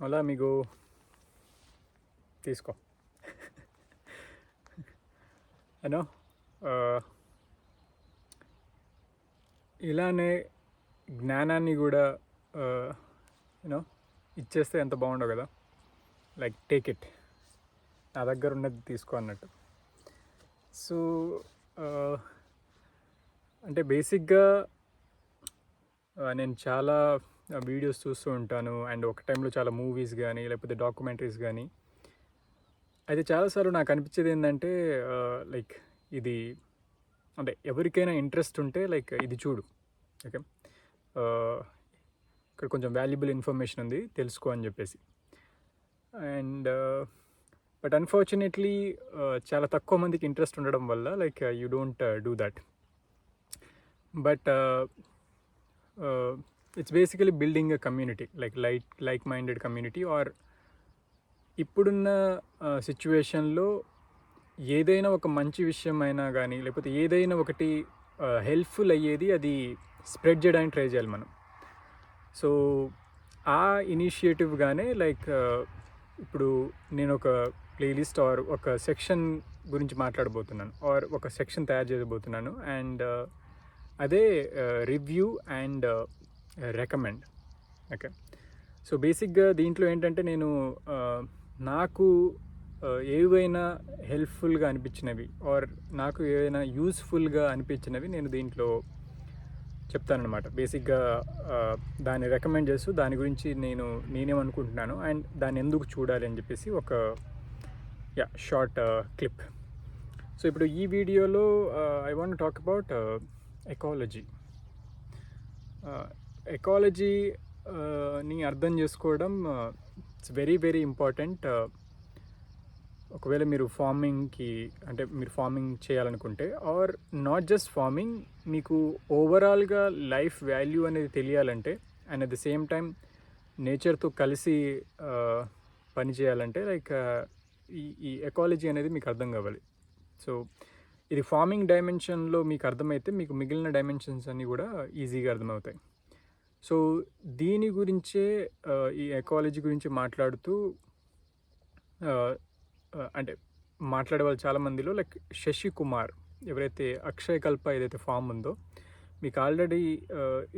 అలా మీకు తీసుకో అనో ఇలానే జ్ఞానాన్ని కూడా యూనో ఇచ్చేస్తే ఎంత బాగుండవు కదా. లైక్ టేక్ ఇట్ నా దగ్గర ఉన్నది తీసుకో అన్నట్టు. సో అంటే బేసిక్గా నేను చాలా వీడియోస్ చూస్తూ ఉంటాను. అండ్ ఒక టైంలో చాలా మూవీస్ కానీ లేకపోతే డాక్యుమెంటరీస్ కానీ అయితే చాలాసార్లు నాకు అనిపించేది ఏంటంటే లైక్ ఇది అంటే ఎవరికైనా ఇంట్రెస్ట్ ఉంటే లైక్ ఇది చూడు. ఓకే? ఇక్కడ కొంచెం వాల్యుబుల్ ఇన్ఫర్మేషన్ ఉంది తెలుసుకో అని చెప్పేసి. అండ్ బట్ అన్ఫార్చునేట్లీ చాలా తక్కువ మందికి ఇంట్రెస్ట్ ఉండడం వల్ల like you don't do that but it's basically building a community like like like minded community or ఇప్పుడున్న సిచ్యువేషన్లో ఏదైనా ఒక మంచి విషయం అయినా కానీ లేకపోతే ఏదైనా ఒకటి హెల్ప్ఫుల్ అయ్యేది అది స్ప్రెడ్ చేయడానికి ట్రై చేయాలి మనం. సో ఆ ఇనిషియేటివ్గానే లైక్ ఇప్పుడు నేను ఒక ప్లేలిస్ట్ ఆర్ ఒక సెక్షన్ గురించి మాట్లాడబోతున్నాను ఆర్ ఒక సెక్షన్ తయారు చేయబోతున్నాను అండ్ అదే review and recommend okay so బేసిక్గా దీంట్లో ఏంటంటే నేను నాకు ఏవైనా హెల్ప్ఫుల్గా అనిపించినవి ఆర్ నాకు ఏవైనా యూస్ఫుల్గా అనిపించినవి నేను దీంట్లో చెప్తానమాట బేసిక్గా దాన్ని రికమెండ్ చేస్తూ దాని గురించి నేను నేనేమనుకుంటున్నాను అండ్ దాన్ని ఎందుకు చూడాలి అని చెప్పేసి ఒక యా షార్ట్ క్లిప్ సో ఇప్పుడు ఈ వీడియోలో I want talk about ecology ఎకాలజీని uh, అర్థం చేసుకోవడం ఇట్స్ వెరీ వెరీ ఇంపార్టెంట్ ఒకవేళ మీరు ఫార్మింగ్కి అంటే మీరు ఫార్మింగ్ చేయాలనుకుంటే ఆర్ నాట్ జస్ట్ ఫార్మింగ్ మీకు ఓవరాల్గా లైఫ్ వాల్యూ అనేది తెలియాలంటే and at the same time నేచర్తో కలిసి uh, పని చేయాలంటే లైక్ uh, ఈ ఈ ఎకాలజీ అనేది మీకు అర్థం కావాలి. సో ఇది ఫార్మింగ్ డైమెన్షన్లో మీకు అర్థమైతే మీకు మిగిలిన డైమెన్షన్స్ అన్నీ కూడా ఈజీగా అర్థమవుతాయి. సో దీని గురించే ఈ ఎకాలజీ గురించి మాట్లాడుతూ అంటే మాట్లాడే వాళ్ళు చాలామందిలో లైక్ శశి కుమార్ ఎవరైతే అక్షయ్ కల్ప ఏదైతే ఫామ్ ఉందో మీకు ఆల్రెడీ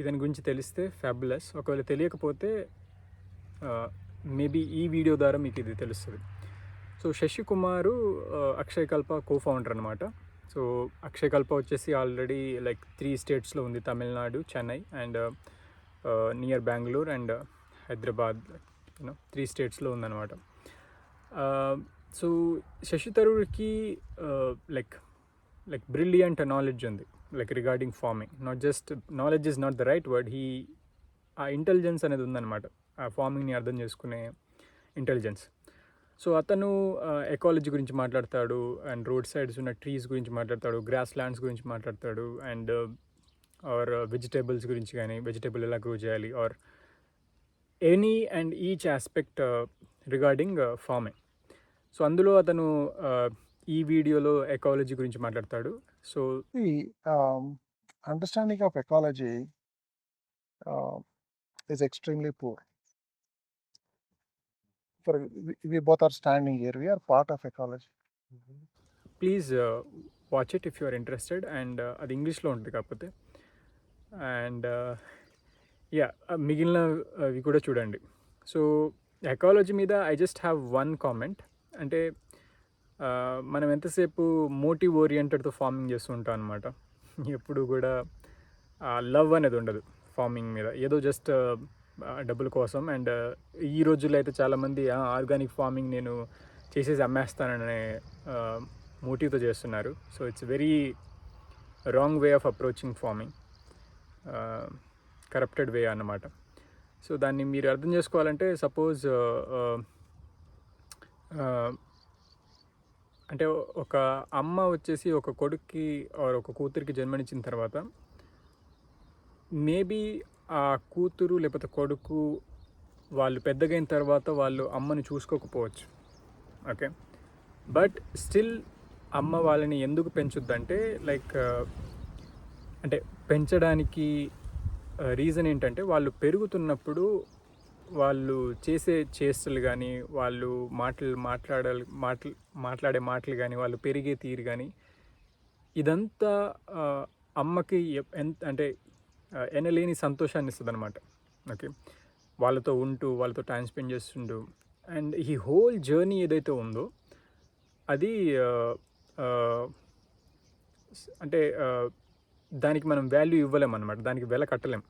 ఇదని గురించి తెలిస్తే ఫ్యాబులస్. ఒకవేళ తెలియకపోతే మేబీ ఈ వీడియో ద్వారా మీకు ఇది తెలుస్తుంది. So Shashi Kumar Akshay Kalpa cofounder అనమాట సో అక్షయ్ కల్ప వచ్చేసి ఆల్రెడీ లైక్ త్రీ స్టేట్స్లో ఉంది Tamil Nadu Chennai and near Bengaluru and Hyderabad you know three స్టేట్స్లో ఉందన్నమాట. సో శశి తరూర్కి లైక్ లైక్ బ్రిలియంట్ నాలెడ్జ్ ఉంది. Like regarding farming not just knowledge is not the right word he uh intelligence అనేది ఉందన్నమాట. ఆ ఫార్మింగ్ని అర్థం చేసుకునే ఇంటెలిజెన్స్ సో అతను uh, ఎకాలజీ గురించి మాట్లాడతాడు అండ్ రోడ్ సైడ్స్ ఉన్న ట్రీస్ గురించి మాట్లాడతాడు గ్రాస్ ల్యాండ్స్ గురించి మాట్లాడతాడు అండ్ ఆర్ వెజిటేబుల్స్ గురించి కానీ వెజిటేబుల్ ఎలా గ్రో చేయాలి or any and each aspect regarding farming. So అందులో అతను ఈ వీడియోలో ఎకాలజీ గురించి మాట్లాడతాడు. So understanding of ecology is extremely poor we both are standing here we are part of ecology. Please watch it if you are interested and అది ఇంగ్లీష్లో ఉంటుంది కాకపోతే. అండ్ uh, యా uh, మిగిలినవి uh, కూడా చూడండి. So ecology మీద I just have one comment అంటే మనం ఎంతసేపు మోటివ్ ఓరియంటెడ్తో ఫార్మింగ్ చేస్తూ ఉంటాం అనమాట ఎప్పుడు కూడా లవ్ అనేది ఉండదు ఫార్మింగ్ మీద. ఏదో జస్ట్ డబ్బుల కోసం. అండ్ ఈ రోజుల్లో అయితే చాలామంది ఆర్గానిక్ ఫార్మింగ్ నేను చేసేసి అమ్మేస్తాననే మోటివ్తో చేస్తున్నారు. So it's very wrong way of approaching farming corrupted way అన్నమాట. సో దాన్ని మీరు అర్థం చేసుకోవాలంటే సపోజ్ అంటే ఒక అమ్మ వచ్చేసి ఒక కొడుక్కి ఒక కూతురికి జన్మనిచ్చిన తర్వాత మేబీ ఆ కూతురు లేకపోతే కొడుకు వాళ్ళు పెద్దగైన తర్వాత వాళ్ళు అమ్మని చూసుకోకపోవచ్చు. ఓకే బట్ స్టిల్ అమ్మ వాళ్ళని ఎందుకు పెంచుద్దంటే లైక్ అంటే పెంచడానికి రీజన్ ఏంటంటే వాళ్ళు పెరుగుతున్నప్పుడు వాళ్ళు చేసే చేష్టలు కానీ వాళ్ళు మాటలు మాట్లాడాలి మాటలు మాట్లాడే మాటలు కానీ వాళ్ళు పెరిగే తీరు కానీ ఇదంతా అమ్మకి ఎంత అంటే ఎనలేని సంతోషాన్ని ఇస్తుంది అనమాట ఓకే? వాళ్ళతో ఉంటూ వాళ్ళతో టైం స్పెండ్ చేస్తుంటూ అండ్ ఈ హోల్ జర్నీ ఏదైతే ఉందో అది అంటే దానికి మనం వాల్యూ ఇవ్వలేం అనమాట దానికి వెల కట్టలేం.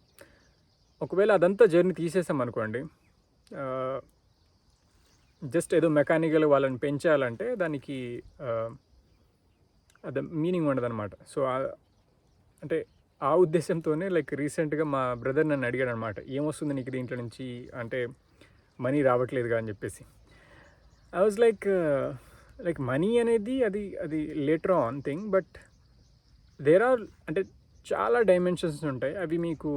ఒకవేళ అదంతా జర్నీ తీసేసాం అనుకోండి జస్ట్ ఏదో మెకానికల్ వాళ్ళని పెంచాలంటే దానికి అది మీనింగ్ ఉండదు అనమాట సో అంటే ఆ ఉద్దేశంతోనే లైక్ రీసెంట్గా మా బ్రదర్ నన్ను అడిగాడు అనమాట ఏమొస్తుంది నీకు దీంట్లో నుంచి? అంటే మనీ రావట్లేదుగా అని చెప్పేసి. I was like like money అనేది అది అది later on thing but there are అంటే చాలా డైమెన్షన్స్ ఉంటాయి. అవి మీకు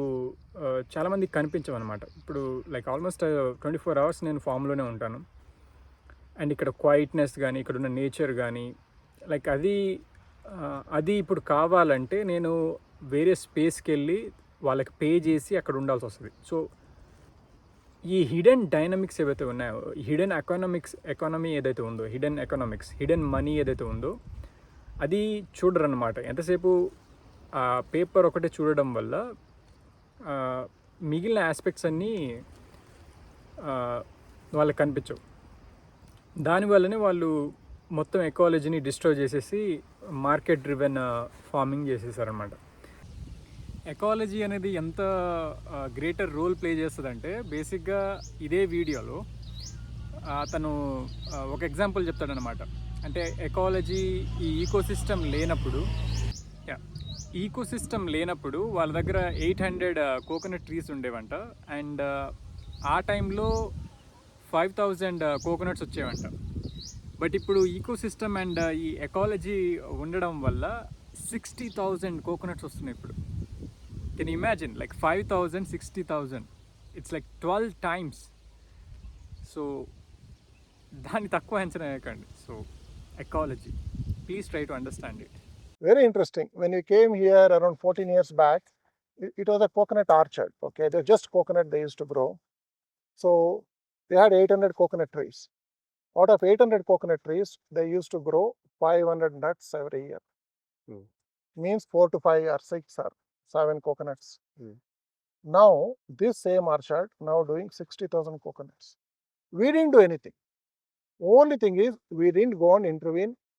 చాలామందికి కనిపించవు అనమాట ఇప్పుడు like almost twenty four hours నేను ఫామ్లోనే ఉంటాను. అండ్ ఇక్కడ క్వైట్నెస్ కానీ ఇక్కడ ఉన్న నేచర్ కానీ లైక్ అది అది ఇప్పుడు కావాలంటే నేను వేరే స్పేస్కి వెళ్ళి వాళ్ళకి పే చేసి అక్కడ ఉండాల్సి వస్తుంది. సో ఈ హిడెన్ డైనమిక్స్ ఏవైతే ఉన్నాయో హిడెన్ ఎకనామిక్స్ ఎకానమీ ఏదైతే ఉందో హిడెన్ ఎకనామిక్స్ హిడెన్ మనీ ఏదైతే ఉందో అది చూడరు అనమాట ఎంతసేపు ఆ పేపర్ ఒకటే చూడడం వల్ల మిగిలిన ఆస్పెక్ట్స్ అన్నీ వాళ్ళకి కనిపించవు. దానివల్లనే వాళ్ళు మొత్తం ఎకాలజీని డిస్ట్రాయ్ చేసేసి మార్కెట్ డ్రివెన్ ఫార్మింగ్ చేసేసారనమాట ఎకాలజీ అనేది ఎంత గ్రేటర్ రోల్ ప్లే చేస్తుందంటే బేసిక్గా ఇదే వీడియోలో అతను ఒక ఎగ్జాంపుల్ చెప్తాడనమాట అంటే ఎకాలజీ ఈ ఈకోసిస్టమ్ లేనప్పుడు ఈకో సిస్టమ్ లేనప్పుడు వాళ్ళ దగ్గర ఎయిట్ హండ్రెడ్ కోకోనట్ ట్రీస్ ఉండేవంట. అండ్ uh, ఆ టైంలో ఫైవ్ థౌజండ్ కోకోనట్స్ వచ్చేవంట. బట్ ఇప్పుడు ఈకో సిస్టమ్ అండ్ ఈ ఎకాలజీ ఉండడం వల్ల సిక్స్టీ థౌజండ్ కోకోనట్స్ వస్తున్నాయి ఇప్పుడు. Can imagine like five thousand sixty thousand it's like twelve times so దాన్ని తక్కువ అంచనా వేయకండి. So ecology. Please try to understand it. Very interesting. When we came here around 14 years back, it was a coconut orchard. Okay, they're just coconut they used to grow. So they had 800 coconut trees. Out of 800 coconut trees, they used to grow 500 nuts every year. Mm. Means four to five or six or seven coconuts. Mm. Now this same orchard now doing 60,000 coconuts. We didn't do anything. Only thing is we didn't go and intervene